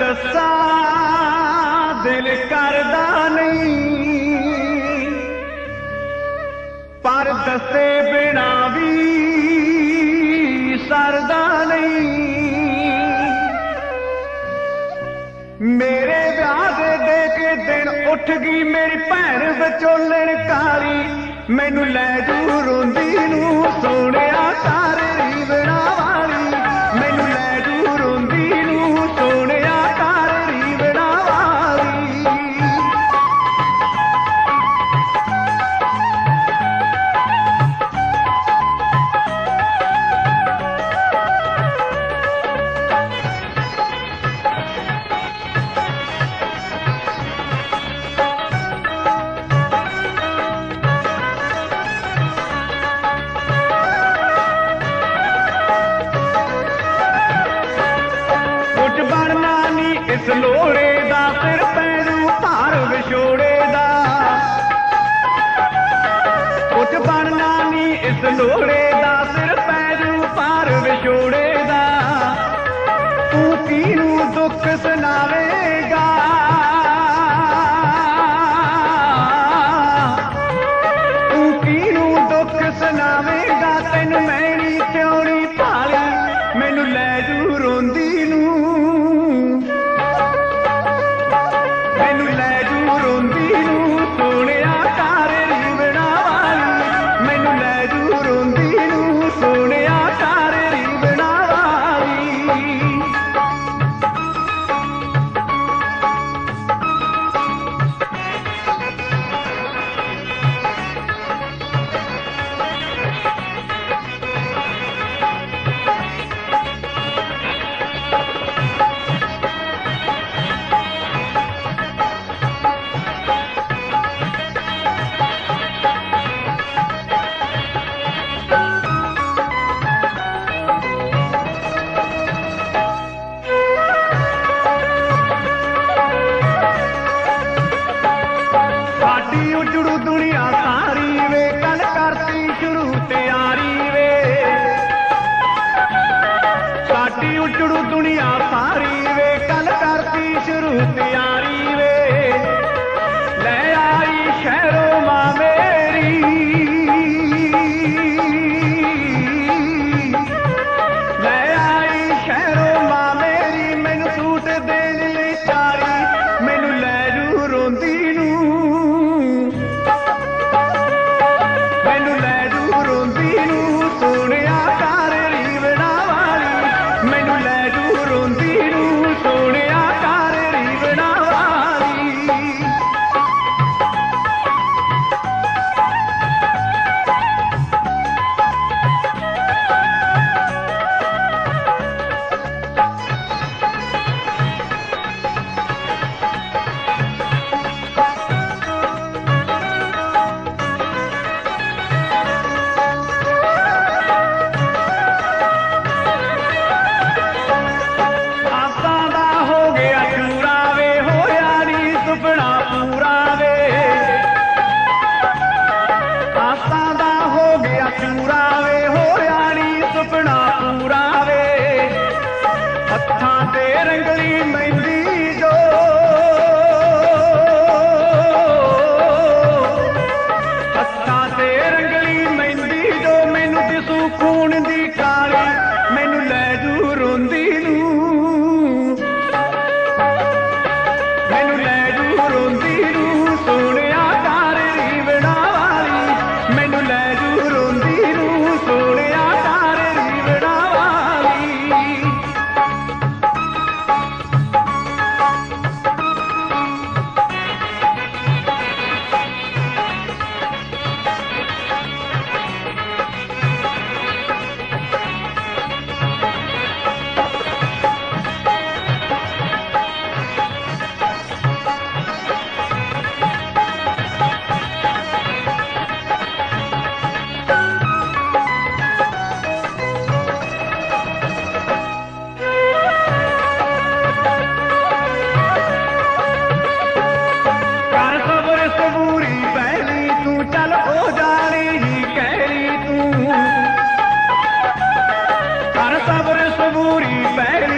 ਗੱਲ ਦੱਸਾਂ, ਦਿਲ ਕਰਦਾ ਨਹੀਂ। ਪਰ ਦੱਸੇ ਬਿਨਾ ਵੀ ਸਰਦਾ ਨਹੀਂ। ਮੇਰੇ ਵਿਆਹ ਦੇ ਦੇ ਕੇ ਦਿਨ ਉੱਠ ਗਈ, ਮੇਰੀ ਭੈਣ ਵਿਚੋਲਣ ਕਾਲੀ ਮੈਨੂੰ ਲੈ ਜੂ ਰੋਂਦੀ ਨੂੰ ਸੋਹਣਿਆ ਕਰ ਨਹੀਂ ਲੋੜੇ ਦਾ ਸਿਰ ਪੈਰੂ ਭਾਰ ਵਿਛੋੜੇ ਦਾ। ਤੂੰ ਕਿਹਨੂੰ ਦੁੱਖ ਸੁਣਾਵੇਂਗਾ? விட்டுடு துணியா பாரி ਭਾਰਤ ਅਵਰ ਸਬੂਰੀ ਪਹਿਲੀ